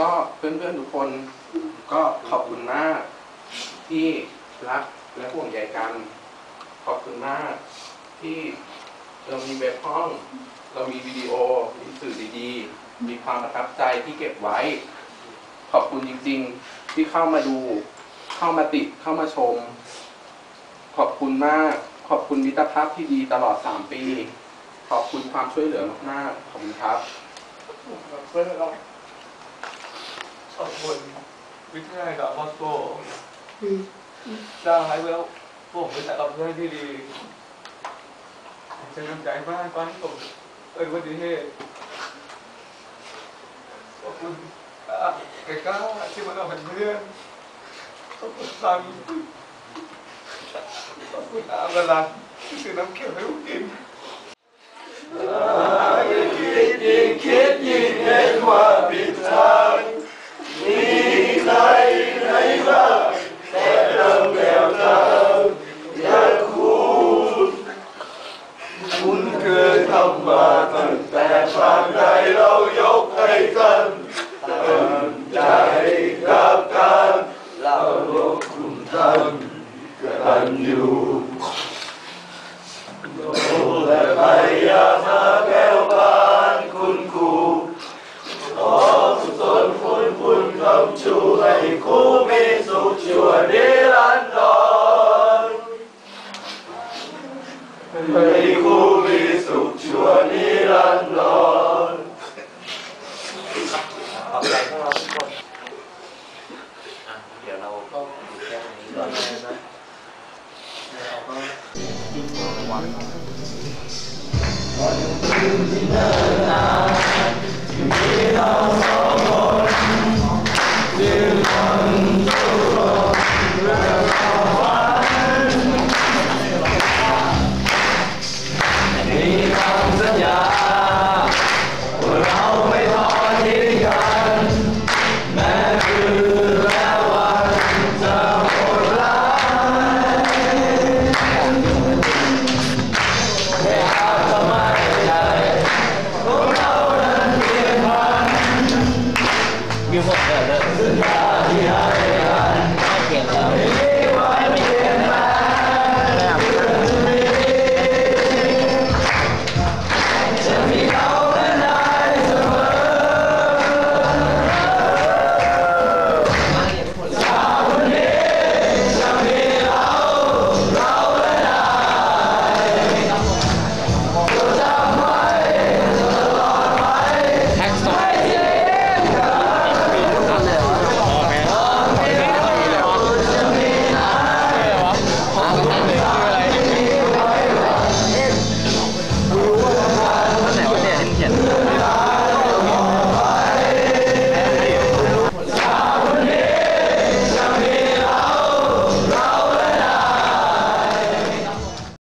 ก็เพื่อนๆทุกคนก็ขอบคุณมาก ที่รักและห่วงใยกัน ขอบคุณมาก ที่เรามีเว็บห้อง เรามีวิดีโอมีสื่อดีๆ มีความประทับใจที่เก็บไว้ ขอบคุณจริงๆ ที่เข้ามาดู เข้ามาติดเข้ามาชม ขอบคุณมาก ขอบคุณมิตรภาพที่ดีตลอด 3 ปี ขอบคุณความช่วยเหลือมากๆขอบคุณครับ ขอบคุณวิทยาลัยกับมอสโกได้ให้แล้วผมเป็นแต่กับเพื่อนที่ดีผมจะนำใจมากตอนที่ผมเกิดอุบัติเหตุขอบคุณอะแกกล้าที่มาเราเป็นเพื่อนขอบคุณซันขอบคุณอากรันที่ซื้อน้ำเขียวให้ผมกิน กันอยู่และพยายามหาแก้วบานคุณครูขอสุขสนคุณคุณคำชูให้ครูมีสุขชั่วนิรันดรให้ครูมีสุขชั่วนิรันดร ขอบใจพวกเราทุกคนอะเดี๋ยวเราก็อยู่แค่นี้ก่อนนะเราก็ ว जिंदा जिहाद